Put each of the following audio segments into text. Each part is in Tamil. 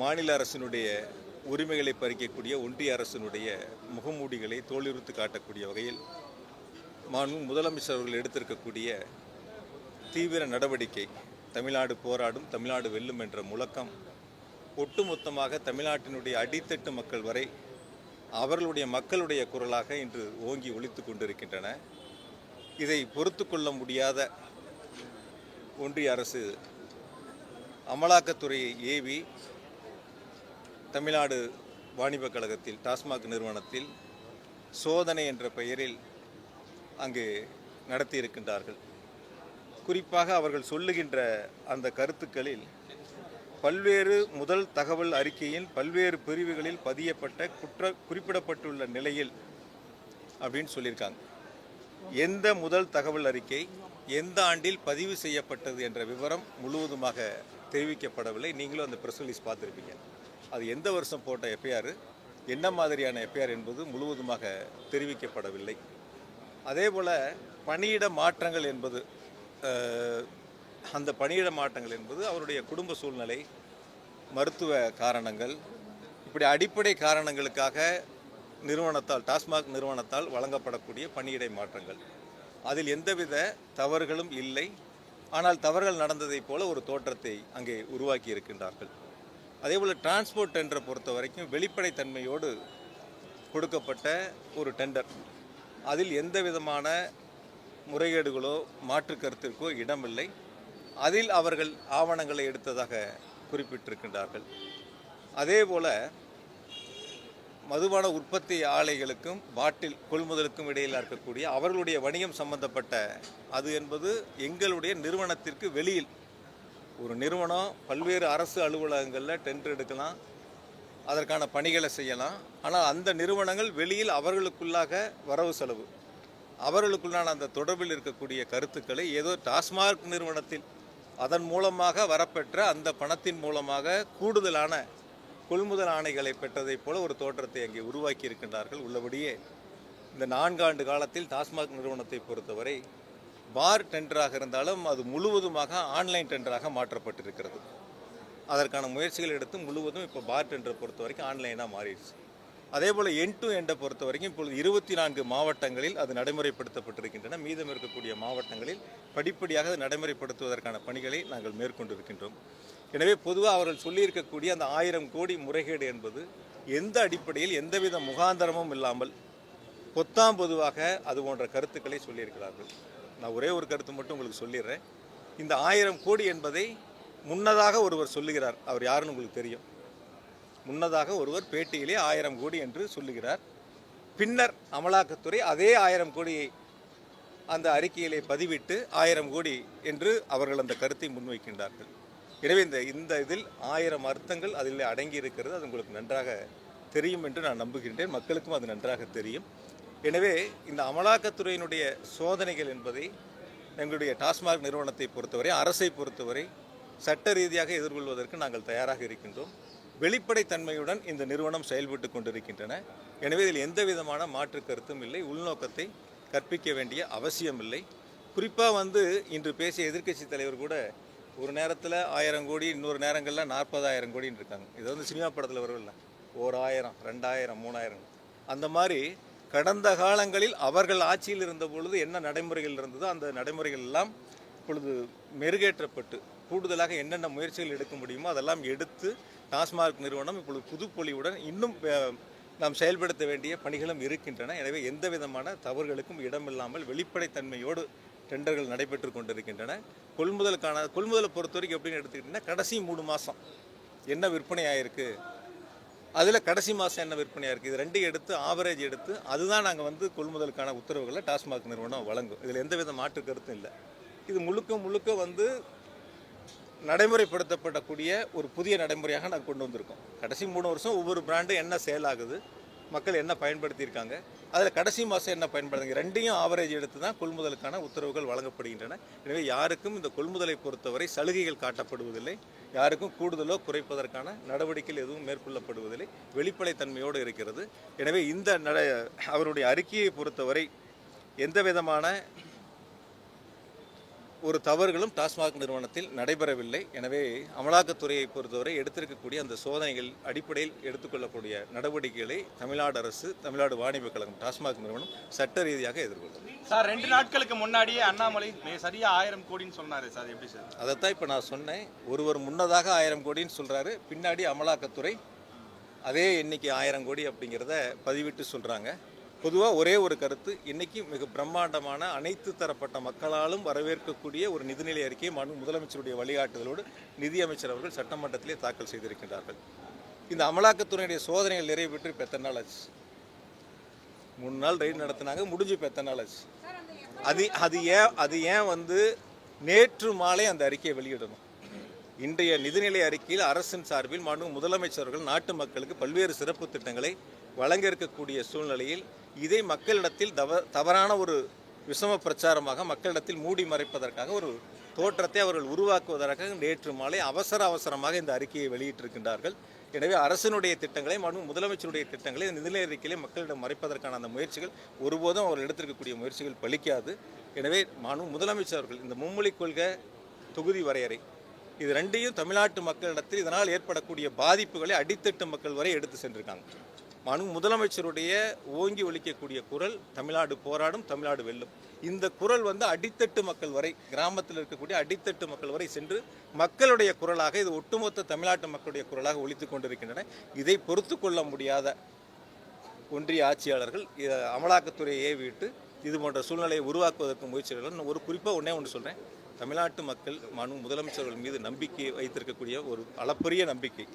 மாநில அரசினுடைய உரிமைகளை பறிக்கக்கூடிய ஒன்றிய அரசினுடைய முகமூடிகளை தோலுரித்து காட்டக்கூடிய வகையில் மாண்பு முதலமைச்சர் அவர்கள் எடுத்திருக்கக்கூடிய தீவிர நடவடிக்கை தமிழ்நாடு போராடும் தமிழ்நாடு வெல்லும் என்ற முழக்கம் ஒட்டுமொத்தமாக தமிழ்நாட்டினுடைய அடித்தட்டு மக்கள் வரை அவர்களுடைய மக்களுடைய குரலாக இன்று ஓங்கி ஒழித்து கொண்டிருக்கின்றன. இதை பொறுத்து கொள்ள முடியாத ஒன்றிய அரசு அமலாக்கத்துறையை ஏவி தமிழ்நாடு வாணிபக் கழகத்தில் டாஸ்மாக் நிறுவனத்தில் சோதனை என்ற பெயரில் அங்கு நடத்தியிருக்கின்றார்கள். குறிப்பாக அவர்கள் சொல்லுகின்ற அந்த கருத்துக்களில் பல்வேறு முதல் தகவல் அறிக்கையின் பல்வேறு பிரிவுகளில் பதியப்பட்ட குற்ற குறிப்பிடப்பட்டுள்ள நிலையில் அப்படின்னு சொல்லியிருக்காங்க. எந்த முதல் தகவல் அறிக்கை எந்த ஆண்டில் பதிவு செய்யப்பட்டது என்ற விவரம் முழுவதுமாக தெரிவிக்கப்படவில்லை. நீங்களும் அந்த ப்ரெஸ் ரிலீஸ் பார்த்துருப்பீங்க. அது எந்த வருஷம் போட்ட எஃப்ஐஆர் என்ன மாதிரியான எஃப்ஐஆர் என்பது முழுவதுமாக தெரிவிக்கப்படவில்லை. அதே போல் பணியிட மாற்றங்கள் என்பது அந்த பணியிட மாற்றங்கள் என்பது அவருடைய குடும்ப சூழ்நிலை மருத்துவ காரணங்கள் இப்படி அடிப்படை காரணங்களுக்காக நிறுவனத்தால் டாஸ்மாக் நிறுவனத்தால் வழங்கப்படக்கூடிய பணியிடை மாற்றங்கள். அதில் எந்தவித தவறுகளும் இல்லை. ஆனால் தவறுகள் நடந்ததைப் போல ஒரு தோற்றத்தை அங்கே உருவாக்கி இருக்கின்றார்கள் அதேபோல் டிரான்ஸ்போர்ட் டெண்டரை பொறுத்த வரைக்கும் வெளிப்படைத்தன்மையோடு கொடுக்கப்பட்ட ஒரு டெண்டர் அதில் எந்த விதமான முறைகேடுகளோ மாற்று கருத்திற்கோ இடமில்லை. அதில் அவர்கள் ஆவணங்களை எடுத்ததாக குறிப்பிட்டிருக்கின்றார்கள். அதே போல் மதுபான உற்பத்தி ஆலைகளுக்கும் பாட்டில் கொள்முதலுக்கும் இடையில் இருக்கக்கூடிய அவர்களுடைய வணிகம் சம்பந்தப்பட்ட அது என்பது எங்களுடைய நிறுவனத்திற்கு வெளியில் ஒரு நிறுவனம் பல்வேறு அரசு அலுவலகங்களில் டெண்டர் எடுக்கலாம் அதற்கான பணிகளை செய்யலாம். ஆனால் அந்த நிறுவனங்கள் வெளியில் அவர்களுக்குள்ளாக வரவு செலவு. அவர்களுக்குள்ளான அந்த தொடர்பில் இருக்கக்கூடிய கருத்துக்களை ஏதோ டாஸ்மாக் நிறுவனத்தில் அதன் மூலமாக வரப்பெற்ற அந்த பணத்தின் மூலமாக கூடுதலான கொள்முதல் ஆணைகளை பெற்றதைப் போல ஒரு தோற்றத்தை அங்கே உருவாக்கி இருக்கின்றார்கள் உள்ளபடியே இந்த நான்காண்டு காலத்தில் டாஸ்மாக் நிறுவனத்தை பொறுத்தவரை பார் டெண்டராக இருந்தாலும் அது முழுவதுமாக ஆன்லைன் டெண்டராக மாற்றப்பட்டிருக்கிறது. அதற்கான முயற்சிகள் எடுத்து முழுவதும் இப்போ பார் டெண்டரை பொறுத்த வரைக்கும் ஆன்லைனாக மாறிடுச்சு. அதே போல் என் டு எண்டை பொறுத்த வரைக்கும் இப்பொழுது இருபத்தி நான்கு மாவட்டங்களில் அது நடைமுறைப்படுத்தப்பட்டிருக்கின்றன. மீதம் இருக்கக்கூடிய மாவட்டங்களில் படிப்படியாக அது நடைமுறைப்படுத்துவதற்கான பணிகளை நாங்கள் மேற்கொண்டிருக்கின்றோம். எனவே பொதுவாக அவர்கள் சொல்லியிருக்கக்கூடிய அந்த ஆயிரம் கோடி முறைகேடு என்பது எந்த அடிப்படையில் எந்தவித முகாந்தரமும் இல்லாமல் பொத்தாம் பொதுவாக அது போன்ற கருத்துக்களை சொல்லியிருக்கிறார்கள். நான் ஒரே ஒரு கருத்து மட்டும் உங்களுக்கு சொல்லிடுறேன். இந்த ஆயிரம் கோடி என்பதை முன்னதாக ஒருவர் சொல்லுகிறார். அவர் யாருன்னு உங்களுக்கு தெரியும். முன்னதாக ஒருவர் பேட்டியிலே ஆயிரம் கோடி என்று சொல்லுகிறார். பின்னர் அமலாக்கத்துறை அதே ஆயிரம் கோடியை அந்த அறிக்கையிலே பதிவிட்டு ஆயிரம் கோடி என்று அவர்கள் அந்த கருத்தை முன்வைக்கின்றார்கள். எனவே இந்த இந்த இதில் ஆயிரம் அர்த்தங்கள் அதில் அடங்கி இருக்கிறது அது உங்களுக்கு நன்றாக தெரியும் என்று நான் நம்புகின்றேன். மக்களுக்கும் அது நன்றாக தெரியும். எனவே இந்த அமலாக்கத்துறையினுடைய சோதனைகள் என்பதை எங்களுடைய டாஸ்மாக் நிறுவனத்தை பொறுத்தவரை அரசை பொறுத்தவரை சட்ட ரீதியாக எதிர்கொள்வதற்கு நாங்கள் தயாராக இருக்கின்றோம். வெளிப்படைத்தன்மையுடன் இந்த நிறுவனம் செயல்பட்டு கொண்டிருக்கின்றன. எனவே இதில் எந்த விதமான மாற்று கருத்தும் இல்லை. உள்நோக்கத்தை கற்பிக்க வேண்டிய அவசியம் இல்லை. குறிப்பாக வந்து இன்று பேசிய எதிர்க்கட்சி தலைவர் கூட ஒரு நேரத்தில் ஆயிரம் கோடி இன்னொரு நேரங்களில் நாற்பதாயிரம் கோடின்னு இருக்காங்க. இது வந்து சினிமா படத்தில் வரும்ல. ஓர் ஆயிரம் ரெண்டாயிரம் மூணாயிரம். அந்த மாதிரி கடந்த காலங்களில் அவர்கள் ஆட்சியில் இருந்த பொழுது என்ன நடைமுறைகள் இருந்ததோ அந்த நடைமுறைகள் எல்லாம் இப்பொழுது மெருகேற்றப்பட்டு கூடுதலாக என்னென்ன முயற்சிகள் எடுக்க முடியுமோ அதெல்லாம் எடுத்து டாஸ்மாக் நிறுவனம் இப்பொழுது புதுப்பொலிவுடன் இன்னும் நாம் செயல்படுத்த வேண்டிய பணிகளும் இருக்கின்றன. எனவே எந்த விதமான தவறுகளுக்கும் இடமில்லாமல் வெளிப்படைத்தன்மையோடு டெண்டர்கள் நடைபெற்று கொண்டிருக்கின்றன. கொள்முதலுக்கான கொள்முதலை பொறுத்த வரைக்கும் எப்படின்னு எடுத்துக்கிட்டிங்கன்னா கடைசி மூணு மாதம் என்ன விற்பனை ஆயிருக்கு அதில் கடைசி மாதம் என்ன விற்பனையாக இருக்குது இது ரெண்டையும் எடுத்து ஆவரேஜ் எடுத்து அதுதான் நாங்கள் வந்து கொள்முதலுக்கான உத்தரவுகளை டாஸ்மாக் நிறுவனம் வழங்கும். இதில் எந்தவித மாற்று கருத்தும் இல்லை. இது முழுக்க முழுக்க வந்து நடைமுறைப்படுத்தப்படக்கூடிய ஒரு புதிய நடைமுறையாக நாங்கள் கொண்டு வந்திருக்கோம். கடைசி மூணு வருஷம் ஒவ்வொரு பிராண்டும் என்ன சேல் ஆகுது மக்கள் என்ன பயன்படுத்தியிருக்காங்க அதில் கடைசி மாதம் என்ன பயன்படுத்துங்க ரெண்டையும் ஆவரேஜ் எடுத்து தான் கொள்முதலுக்கான உத்தரவுகள் வழங்கப்படுகின்றன. எனவே யாருக்கும் இந்த கொள்முதலை பொறுத்தவரை சலுகைகள் காட்டப்படுவதில்லை. யாருக்கும் கூடுதலோ குறைப்பதற்கான நடவடிக்கைகள் எதுவும் மேற்கொள்ளப்படுவதில்லை. வெளிப்படைத்தன்மையோடு இருக்கிறது. எனவே இந்த நட அவருடைய அறிக்கையை பொறுத்தவரை எந்த விதமான ஒரு தவறுகளும் டாஸ்மாக் நிறுவனத்தில் நடைபெறவில்லை. எனவே அமலாக்கத்துறையை பொறுத்தவரை எடுத்திருக்கக்கூடிய அந்த சோதனைகள் அடிப்படையில் எடுத்துக்கொள்ளக்கூடிய நடவடிக்கைகளை தமிழ்நாடு அரசு தமிழ்நாடு வாணிப கழகம் டாஸ்மாக் நிறுவனம் சட்ட ரீதியாக எதிர்கொள்ளும். சார் ரெண்டு நாட்களுக்கு முன்னாடியே அண்ணாமலை மே சரியா ஆயிரம் கோடின்னு சொன்னாரு சார் எப்படி சார்? அதைத்தான் இப்போ நான் சொன்னேன். ஒருவர் முன்னதாக ஆயிரம் கோடின்னு சொல்கிறாரு பின்னாடி அமலாக்கத்துறை அதே எண்ணிக்கை ஆயிரம் கோடி அப்படிங்கிறத பதிவிட்டு சொல்கிறாங்க பொதுவாக ஒரே ஒரு கருத்து இன்னைக்கு மிக பிரம்மாண்டமான அனைத்து தரப்பட்ட மக்களாலும் வரவேற்கக்கூடிய ஒரு நிதிநிலை அறிக்கையை மனு முதலமைச்சருடைய வழிகாட்டுதலோடு நிதியமைச்சர் அவர்கள் சட்டமன்றத்திலே தாக்கல் செய்திருக்கின்றார்கள். இந்த அமலாக்கத்துறையுடைய சோதனைகள் நிறைவேற்றி இப்போ எத்தனை நாள் ஆச்சு? மூணு நாள் ரைடு நடத்தினாங்க முடிஞ்சு இப்போ எத்தனை நாள் ஆச்சு? அது அது ஏன் அது ஏன் வந்து நேற்று மாலை அந்த அறிக்கையை வெளியிடணும்? இன்றைய நிதிநிலை அறிக்கையில் அரசின் சார்பில் மாண்பு முதலமைச்சர்கள் நாட்டு மக்களுக்கு பல்வேறு சிறப்பு திட்டங்களை வழங்க இருக்கக்கூடிய சூழ்நிலையில் இதை மக்களிடத்தில் தவ தவறான ஒரு விஷம பிரச்சாரமாக மக்களிடத்தில் மூடி மறைப்பதற்காக ஒரு தோற்றத்தை அவர்கள் உருவாக்குவதற்காக நேற்று மாலை அவசர அவசரமாக இந்த அறிக்கையை வெளியிட்டிருக்கின்றார்கள். எனவே அரசினுடைய திட்டங்களை மற்றும் முதலமைச்சருடைய திட்டங்களை இந்த நிதிநிலை அறிக்கையிலே மக்களிடம் மறைப்பதற்கான அந்த முயற்சிகள் ஒருபோதும் அவர்கள் எடுத்திருக்கக்கூடிய முயற்சிகள் பலிக்காது. எனவே மனு முதலமைச்சர் அவர்கள் இந்த மும்மொழி கொள்கை தொகுதி வரையறை இது ரெண்டையும் தமிழ்நாட்டு மக்களிடத்தில் இதனால் ஏற்படக்கூடிய பாதிப்புகளை அடித்தட்டு மக்கள் வரை எடுத்து சென்றிருக்காங்க. மனு முதலமைச்சருடைய ஓங்கி ஒழிக்கக்கூடிய குரல் தமிழ்நாடு போராடும் தமிழ்நாடு வெல்லும். இந்த குரல் வந்து அடித்தட்டு மக்கள் வரை கிராமத்தில் இருக்கக்கூடிய அடித்தட்டு மக்கள் வரை சென்று மக்களுடைய குரலாக இது ஒட்டுமொத்த தமிழ்நாட்டு மக்களுடைய குரலாக ஒழித்து கொண்டிருக்கின்றன. இதை பொறுத்து கொள்ள முடியாத ஒன்றிய ஆட்சியாளர்கள் அமலாக்கத்துறையை ஏவிட்டு இது போன்ற சூழ்நிலையை உருவாக்குவதற்கு முயற்சிகள் ஒரு குறிப்பாக ஒன்றே ஒன்று சொல்கிறேன் தமிழ்நாட்டு மக்கள் மனு முதலமைச்சர்கள் மீது நம்பிக்கை வைத்திருக்கக்கூடிய ஒரு அளப்பரிய நம்பிக்கை.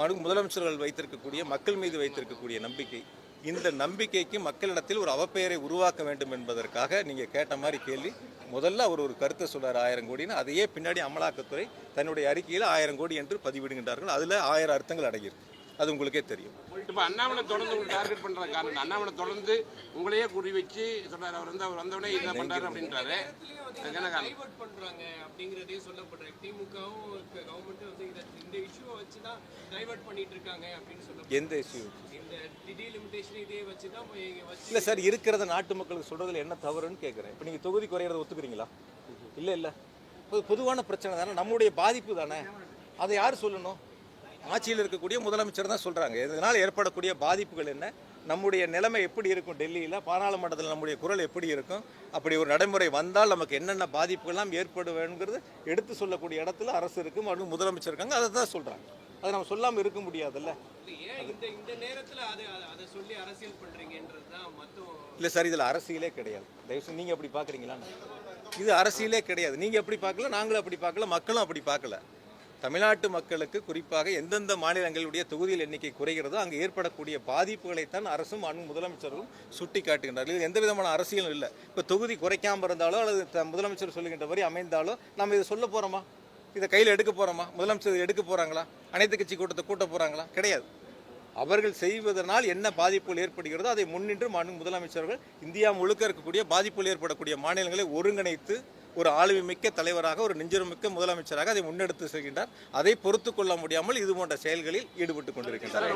முதலமைச்சர்கள் வைத்திருக்கக்கூடிய மக்கள் மீது வைத்திருக்கக்கூடிய நம்பிக்கை இந்த நம்பிக்கைக்கு மக்களிடத்தில் ஒரு அவப்பெயரை உருவாக்க வேண்டும் என்பதற்காக நீங்கள் கேட்ட மாதிரி கேள்வி. முதல்ல அவர் ஒரு கருத்தை சொல்றார் ஆயிரம் கோடின்னு. அதையே பின்னாடி அமலாக்கத்துறை தன்னுடைய அறிக்கையில் ஆயிரம் கோடி என்று பதிவிடுகின்றார்கள். அதில் ஆயிரம் அர்த்தங்கள் அடங்கியிருக்கு. அது உங்களுக்கே தெரியும். இப்போ அண்ணாமலை தொடர்ந்து உங்களுக்கு டார்கெட் பண்ற காரணம் என்ன? அண்ணாமலை தொடர்ந்து உங்களையே குறி வச்சு சொல்றாரு அவர் வந்து அவர் வந்தவொடனே இதை பண்றாரு அப்படின்றாரு. அதுக்கு என்ன காரணம்? பண்றாங்க அப்படிங்கறதே சொல்லப்படுறாங்க திமுகவும் கவர்மெண்ட் வந்து இந்த இஷ்யூவை வச்சு தான் டைவர்ட் பண்ணிட்டு இருக்காங்க அப்படின்னு சொல்ல எந்த இஷ்யூ இந்த டிடி லிமிடேஷன் இதே வச்சு தான் இங்க வச்சு இல்லை சார் இருக்கிறத நாட்டு மக்களுக்கு சொல்றதுல என்ன தவறுன்னு கேட்குறேன் இப்போ நீங்கள் தொகுதி குறையிறத ஒத்துக்கிறீங்களா? இல்லை இல்லை. பொது பொதுவான பிரச்சனை தானே. நம்முடைய பாதிப்பு தானே. அதை யார் சொல்லணும்? ஆட்சியில் இருக்கக்கூடிய முதலமைச்சர் தான் சொல்கிறாங்க இதனால் ஏற்படக்கூடிய பாதிப்புகள் என்ன? நம்முடைய நிலைமை எப்படி இருக்கும் டெல்லியில்? பாராளுமன்றத்தில் நம்முடைய குரல் எப்படி இருக்கும்? அப்படி ஒரு நடைமுறை வந்தால் நமக்கு என்னென்ன பாதிப்புகள்லாம் ஏற்படுவேங்கிறது எடுத்து சொல்லக்கூடிய இடத்துல அரசு இருக்கு மற்றும் முதலமைச்சர் இருக்காங்க. அதை தான் சொல்கிறாங்க அதை நம்ம சொல்லாமல் இருக்க முடியாதுல்ல? ஏன் இந்த இந்த நேரத்துல அதை அதை சொல்லி அரசியல் பண்றீங்கன்றது தான் மொத்தம் இல்லை சார் இதில் அரசியலே கிடையாது. தயவுசெய்து நீங்கள் அப்படி பார்க்குறீங்களா இது அரசியலே கிடையாது. நீங்கள் எப்படி பார்க்கல நாங்களும் அப்படி பார்க்கல மக்களும் அப்படி பார்க்கல தமிழ்நாட்டு மக்களுக்கு குறிப்பாக எந்தெந்த மாநிலங்களுடைய தொகுதியில் எண்ணிக்கை குறைகிறதோ அங்கே ஏற்படக்கூடிய பாதிப்புகளைத்தான் அரசும் அனு முதலமைச்சரும் சுட்டி காட்டுகின்றார்கள் இது எந்த விதமான அரசியலும் இல்லை. இப்போ தொகுதி குறைக்காமல் இருந்தாலோ அல்லது த- முதலமைச்சர் சொல்லுகின்ற மாதிரி அமைந்தாலோ நம்ம இதை சொல்ல போகிறோமா இதை கையில் எடுக்க போகிறோமா முதலமைச்சர் எடுக்க போகிறாங்களா அனைத்து கட்சி கூட்டத்தை கூட்ட போகிறாங்களா கிடையாது. அவர்கள் செய்வதனால் என்ன பாதிப்புகள் ஏற்படுகிறதோ அதை முன்னின்று மாநில முதலமைச்சர்கள் இந்தியா முழுக்க இருக்கக்கூடிய பாதிப்புகள் ஏற்படக்கூடிய மாநிலங்களை ஒருங்கிணைத்து ஒரு ஆளுமை மிக்க தலைவராக ஒரு நெஞ்சுரமிக்க முதலமைச்சராக அதை முன்னெடுத்து செல்கின்றார். அதை பொறுத்து கொள்ள முடியாமல் இது போன்ற செயல்களில் ஈடுபட்டு கொண்டிருக்கின்றார்.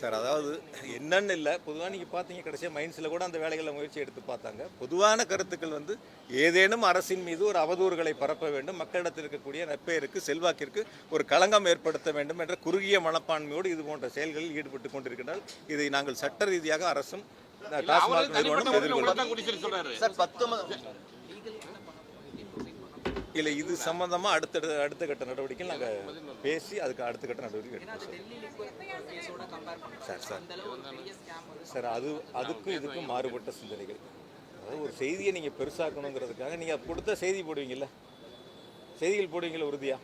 சார் அதாவது என்னன்னு இல்லை. பொதுவாக நீங்கள் பார்த்தீங்க கடைசியாக மைன்ஸில் கூட அந்த வேலைகளை முயற்சி எடுத்து பார்த்தாங்க. பொதுவான கருத்துக்கள் வந்து ஏதேனும் அரசின் மீது ஒரு அவதூறுகளை பரப்ப வேண்டும். மக்களிடத்தில் இருக்கக்கூடிய நற்பெயருக்கு செல்வாக்கிற்கு ஒரு களங்கம் ஏற்படுத்த வேண்டும் என்ற குறுகிய மனப்பான்மையோடு இது போன்ற செயல்களில் ஈடுபட்டு கொண்டிருக்கிறார் இதை நாங்கள் சட்ட ரீதியாக அரசும் சார் இல்லை இது சம்பந்தமா அடுத்த அடுத்த கட்ட நடவடிக்கை நாங்கள் பேசி அதுக்கு அடுத்த கட்ட நடவடிக்கை எடுப்போம் சார். Sir sir. அது அதுக்கும் இதுக்கும் மாறுபட்ட சிந்தனைகள். அதாவது ஒரு செய்தியை நீங்கள் பெருசாக்கணுங்கிறதுக்காக நீங்கள் கொடுத்த செய்தி போடுவீங்கல்ல? செய்திகள் போடுவீங்கல்ல உறுதியா?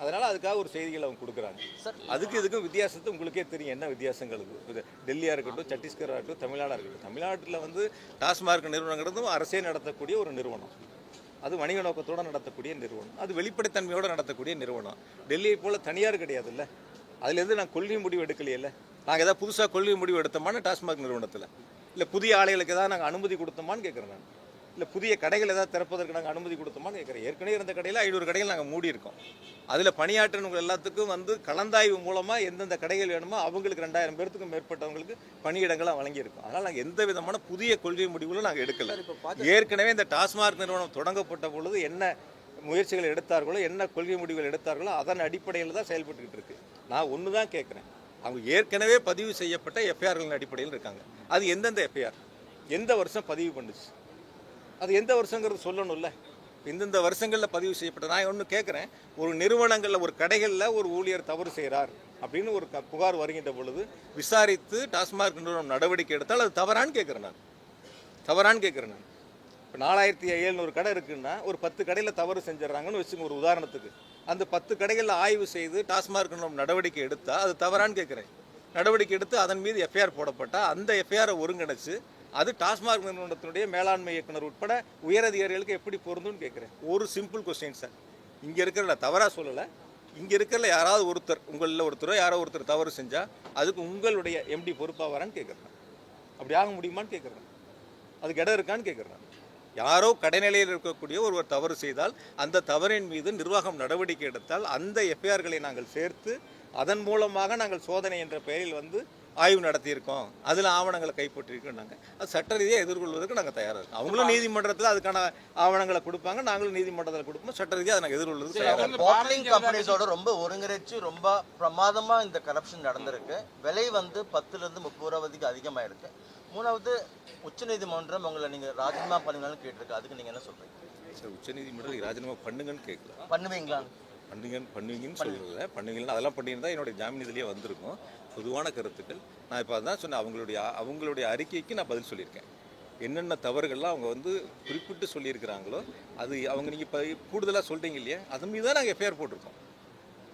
அதனால் அதுக்காக ஒரு செய்திகள் அவங்க கொடுக்குறாங்க. அதுக்கு இதுக்கும் வித்தியாசத்தை உங்களுக்கே தெரியும். என்ன வித்தியாசங்கள் இருக்கு? இது டெல்லியாக இருக்கட்டும் சத்தீஸ்கராக இருக்கட்டும் தமிழ்நாடாக இருக்கட்டும். தமிழ்நாட்டில் வந்து டாஸ்மார்க் நிறுவனங்கிறதும் அரசே நடத்தக்கூடிய ஒரு நிறுவனம். அது வணிக நோக்கத்தோடு நடத்தக்கூடிய நிறுவனம். அது வெளிப்படைத்தன்மையோடு நடத்தக்கூடிய நிறுவனம். டெல்லியை போல தனியார் கிடையாதுல்ல. அதுலேருந்து நான் கொள்கை முடிவு எடுக்கலையில நாங்கள் ஏதாவது புதுசாக கொள்கை முடிவு எடுத்தோமான்னு டாஸ்மாக் நிறுவனத்தில். இல்லை புதிய ஆலைகளுக்கு ஏதாவது நாங்கள் அனுமதி கொடுத்தோமான்னு கேட்குறேன் நான். இல்லை புதிய கடைகள் ஏதாவது திறப்பதற்கு நாங்கள் அனுமதி கொடுத்தோமான்னு கேட்குறேன். ஏற்கனவே இருந்த கடையில் ஐநூறு கடைகள் நாங்கள் மூடி இருக்கோம் அதில் பணியாற்றினவங்க எல்லாத்துக்கும் வந்து கலந்தாய்வு மூலமாக எந்தெந்த கடைகள் வேணுமோ அவங்களுக்கு ரெண்டாயிரம் பேர்த்துக்கும் மேற்பட்டவங்களுக்கு பணியிடங்களாக வழங்கியிருக்கோம். அதனால் நாங்கள் எந்த விதமான புதிய கொள்கை முடிவுகளும் நாங்கள் எடுக்கல. ஏற்கனவே இந்த டாஸ்மாக் நிறுவனம் தொடங்கப்பட்ட பொழுது என்ன முயற்சிகள் எடுத்தார்களோ என்ன கொள்கை முடிவுகள் எடுத்தார்களோ அதன் அடிப்படையில் தான் செயல்பட்டுக்கிட்டு இருக்கு. நான் ஒன்று தான் கேட்குறேன். அவங்க ஏற்கனவே பதிவு செய்யப்பட்ட எஃப்ஐஆர்களின் அடிப்படையில் இருக்காங்க. அது எந்தெந்த எஃப்ஐஆர் எந்த வருஷம் பதிவு பண்ணுச்சு? அது எந்த வருஷங்கிறது சொல்லணும்ல. இந்தந்த வருஷங்களில் பதிவு செய்யப்பட்ட நான் ஒன்று கேட்குறேன் ஒரு நிறுவனங்களில் ஒரு கடைகளில் ஒரு ஊழியர் தவறு செய்கிறார் அப்படின்னு ஒரு க- புகார் வருகின்ற பொழுது விசாரித்து டாஸ்மாக் நிறுவனம் நடவடிக்கை எடுத்தால் அது தவறான்னு கேட்குறேன் நான். தவறான்னு கேட்குறேன் நான். இப்போ நாலாயிரத்தி எழுநூறு கடை இருக்குன்னா ஒரு பத்து கடையில் தவறு செஞ்சிடறாங்கன்னு வச்சுங்க ஒரு உதாரணத்துக்கு. அந்த பத்து கடைகளில் ஆய்வு செய்து டாஸ்மாக் நிறுவனம் நடவடிக்கை எடுத்தால் அது தவறான்னு கேட்குறேன் நடவடிக்கை எடுத்து அதன் மீது எஃப்ஐஆர் போடப்பட்டால் அந்த எஃப்ஐஆரை ஒருங்கிணைச்சு அது டாஸ்மாக் நிறுவனத்தினுடைய மேலாண்மை இயக்குனர் உட்பட உயரதிகாரிகளுக்கு எப்படி பொருந்தும்னு கேட்குறேன். ஒரு சிம்பிள் கொஸ்டின் சார் இங்கே இருக்கிற நான் தவறாக சொல்லலை. இங்கே இருக்கிற யாராவது ஒருத்தர் உங்களில் ஒருத்தரோ யாரோ ஒருத்தர் தவறு செஞ்சால் அதுக்கு உங்களுடைய எம்டி பொறுப்பாக வரான்னு கேட்குறேன். அப்படி ஆக முடியுமான்னு கேட்குறேன். அதுக்கு இடம் இருக்கான்னு கேட்குறேன். யாரோ கடைநிலையில் இருக்கக்கூடிய ஒருவர் தவறு செய்தால் அந்த தவறின் மீது நிர்வாகம் நடவடிக்கை எடுத்தால் அந்த எஃப்ஐஆர்களை நாங்கள் சேர்த்து அதன் மூலமாக நாங்கள் சோதனை என்ற பெயரில் வந்து ஆய்வு நடத்தியிருக்கோம். அதில் ஆவணங்களை கைப்பற்றிருக்கோம் நாங்கள் அது சட்ட ரீதியாக எதிர்கொள்வதற்கு நாங்கள் தயாராக இருக்கோம். அவங்களும் நீதிமன்றத்தில் அதுக்கான ஆவணங்களை கொடுப்பாங்க. நாங்களும் நீதிமன்றத்தில் கொடுப்போம். சட்ட ரீதியாக அதை நாங்கள் எதிர்கொள்வதற்கு கம்பெனிஸோட ரொம்ப ஒருங்கிணைச்சு ரொம்ப பிரமாதமா இந்த கரப்ஷன் நடந்திருக்கு. விலை வந்து பத்துல இருந்து முப்பது ரூபா வரைக்கும் அதிகமாயிருக்கு. மூணாவது உச்சநீதிமன்றம் உங்களை நீங்க ராஜினாமா பண்ணுங்கன்னு கேட்டிருக்கு. அதுக்கு நீங்க என்ன சொல்றீங்க? சார் உச்சநீதிமன்றம் ராஜினாமா பண்ணுங்கன்னு கேட்கல. பண்ணுவீங்களா? பண்ணுங்க பண்ணுவீங்கன்னு சொல்லல பண்ணுவீங்கன்னு அதெல்லாம் பண்ணியிருந்தா என்னுடைய ஜாமீன் இதுலேயே வந்திருக்கும். பொதுவான கருத்துக்கள். நான் இப்போ அதான் சொன்னேன் அவங்களுடைய அவங்களுடைய அறிக்கைக்கு நான் பதில் சொல்லியிருக்கேன். என்னென்ன தவறுகள்லாம் அவங்க வந்து குறிப்பிட்டு சொல்லியிருக்கிறாங்களோ அது அவங்க நீங்கள் இப்போ கூடுதலாக சொல்கிறீங்க இல்லையா? அது மீது தான் நாங்கள் எஃப்ஐஆர் போட்டிருக்கோம்.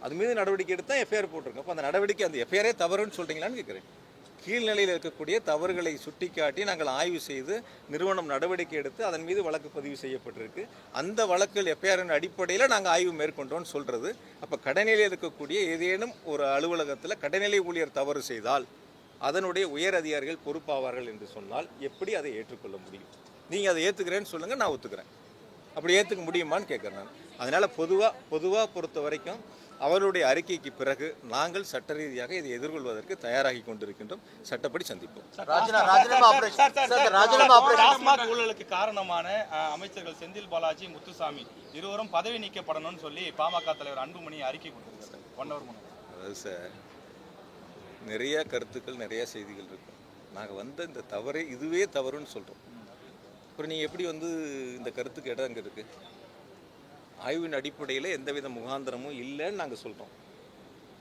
அது மீது நடவடிக்கை எடுத்தால் எஃப்ஐஆர் போட்டிருக்கோம். அப்போ அந்த நடவடிக்கை அந்த எஃப்ஐஆரே தவறுன்னு சொல்கிறீங்களான்னு கேட்குறேன் கீழ்நிலையில் இருக்கக்கூடிய தவறுகளை சுட்டிக்காட்டி நாங்கள் ஆய்வு செய்து நிறுவனம் நடவடிக்கை எடுத்து அதன் மீது வழக்கு பதிவு செய்யப்பட்டிருக்கு. அந்த வழக்குகள் எஃப்ஐஆரின் அடிப்படையில் நாங்கள் ஆய்வு மேற்கொண்டோம்னு சொல்கிறது அப்போ கடைநிலையில் இருக்கக்கூடிய ஏதேனும் ஒரு அலுவலகத்தில் கடைநிலை ஊழியர் தவறு செய்தால் அதனுடைய உயர் அதிகாரிகள் பொறுப்பாவார்கள் என்று சொன்னால் எப்படி அதை ஏற்றுக்கொள்ள முடியும்? நீங்கள் அதை ஏற்றுக்கிறேன்னு சொல்லுங்கள் நான் ஒத்துக்கிறேன். அப்படி ஏற்றுக்க முடியுமான்னு கேட்குறேன் நான். அதனால் பொதுவாக பொதுவாக பொறுத்த வரைக்கும் அவருடைய அறிக்கைக்கு பிறகு நாங்கள் சட்ட ரீதியாக இதை எதிர்கொள்வதற்கு தயாராகி கொண்டிருக்கின்றோம் சட்டப்படி சந்திப்போம் ஊழலுக்கு காரணமான அஹ், அமைச்சர்கள் செந்தில் பாலாஜி முத்துசாமி இருவரும் பதவி நீக்கப்படணும்னு சொல்லி பாமக தலைவர் அன்புமணி அறிக்கை கொடுத்திருக்காரு ஒன் ஹவர் முன்னாடி சார் நிறைய கருத்துக்கள் நிறைய செய்திகள் இருக்கும் நாங்கள் வந்த இந்த தவறை இதுவே தவறுன்னு சொல்கிறோம் அப்புறம் நீங்கள் எப்படி வந்து இந்த கருத்துக்கு இடம் அங்கே இருக்குது ஆய்வின் அடிப்படையில் எந்தவித முகாந்திரமும் இல்லைன்னு நாங்கள் சொல்கிறோம்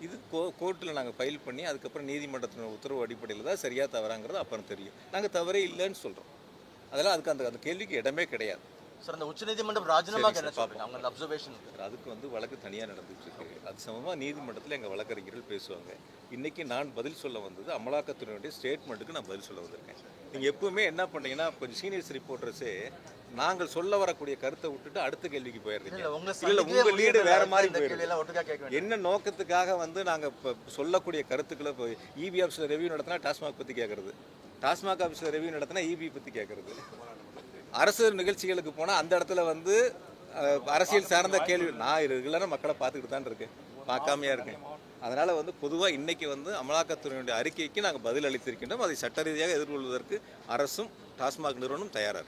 இது கோ கோர்ட்டில் நாங்கள் ஃபைல் பண்ணி அதுக்கப்புறம் நீதிமன்றத்தின் உத்தரவு அடிப்படையில் தான் சரியாக தவறாங்கிறது அப்புறம் தெரியும். நாங்கள் தவறே இல்லைன்னு சொல்கிறோம் அதெல்லாம் அதுக்கு அந்த அந்த கேள்விக்கு இடமே கிடையாது. சார் அந்த உச்சநீதிமன்றம் ராஜினாமாக்கு சரி, என்ன சொல்றீங்க அவங்க அப்சர்வேஷன் அதுக்கு வந்து வழக்கு தனியாக நடந்துட்டு இருக்கு அது சமமாக நீதிமன்றத்தில் எங்கள் வழக்கறிஞர்கள் பேசுவாங்க. இன்னைக்கு நான் பதில் சொல்ல வந்தது அமலாக்கத்துறையுடைய ஸ்டேட்மெண்ட்டுக்கு நான் பதில் சொல்ல வந்திருக்கேன். நீங்கள் எப்பவுமே என்ன பண்ணீங்கன்னா கொஞ்சம் சீனியர்ஸ் ரிப்போர்ட்டர்ஸே நாங்கள் சொல்ல வரக்கூடிய கருத்தை விட்டுட்டு அடுத்த கேள்விக்கு போயிடுறீங்க. இல்ல உங்க லீடு. வேற மாதிரி என்ன நோக்கத்துக்காக வந்து இப்போ சொல்லக்கூடிய கருத்துக்களை இப்போ இபி ஆஃபீஸில் ரெவ்யூ நடத்தினா டாஸ்மாக் பற்றி கேட்குறது டாஸ்மாக் ஆஃபீஸில் ரெவ்யூ நடத்தினா இபி பற்றி கேட்குறது அரசு நிகழ்ச்சிகளுக்கு போனால் அந்த இடத்துல வந்து அரசியல் சார்ந்த கேள்வி நான் ரெகுலராக மக்களை பார்த்துக்கிட்டு தான் இருக்கேன். பார்க்காமையா இருக்கேன். அதனால் வந்து பொதுவாக இன்னைக்கு வந்து அமலாக்கத்துறையினுடைய அறிக்கைக்கு நாங்கள் பதில் அளித்திருக்கின்றோம் அதை சட்ட ரீதியாக எதிர்கொள்வதற்கு அரசும் டாஸ்மாக் நிறுவனம் தயாராக